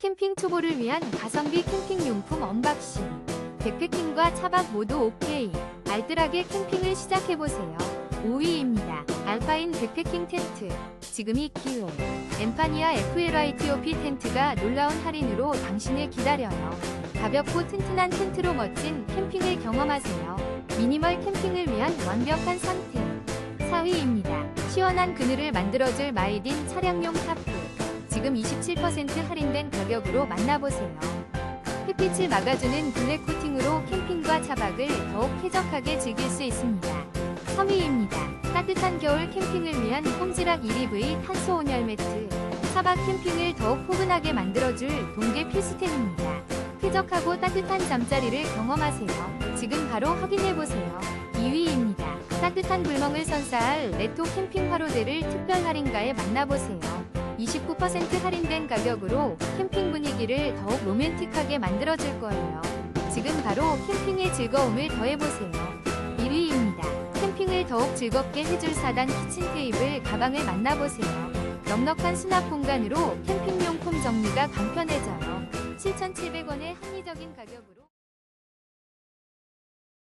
캠핑 초보를 위한 가성비 캠핑용품 언박싱. 백패킹과 차박 모두 오케이. 알뜰하게 캠핑을 시작해보세요. 5위입니다. 알파인 백패킹 텐트. 지금이 기회. 엠파니아 FLYTOP 텐트가 놀라운 할인으로 당신을 기다려요. 가볍고 튼튼한 텐트로 멋진 캠핑을 경험하세요. 미니멀 캠핑을 위한 완벽한 선택. 4위입니다. 시원한 그늘을 만들어줄 마이딘 차량용 타프. 지금 27% 할인된 가격으로 만나보세요. 햇빛을 막아주는 블랙 코팅으로 캠핑과 차박을 더욱 쾌적하게 즐길 수 있습니다. 3위입니다. 따뜻한 겨울 캠핑을 위한 홈지락 1EV 탄소 온열 매트. 차박 캠핑을 더욱 포근하게 만들어줄 동계 필수템입니다. 쾌적하고 따뜻한 잠자리를 경험하세요. 지금 바로 확인해보세요. 2위입니다. 따뜻한 불멍을 선사할 레토 캠핑 화로대를 특별 할인가에 만나보세요. 29% 할인된 가격으로 캠핑 분위기를 더욱 로맨틱하게 만들어줄 거예요. 지금 바로 캠핑의 즐거움을 더해보세요. 1위입니다. 캠핑을 더욱 즐겁게 해줄 4단 키친 테이블 가방을 만나보세요. 넉넉한 수납 공간으로 캠핑용품 정리가 간편해져요. 7,700원의 합리적인 가격으로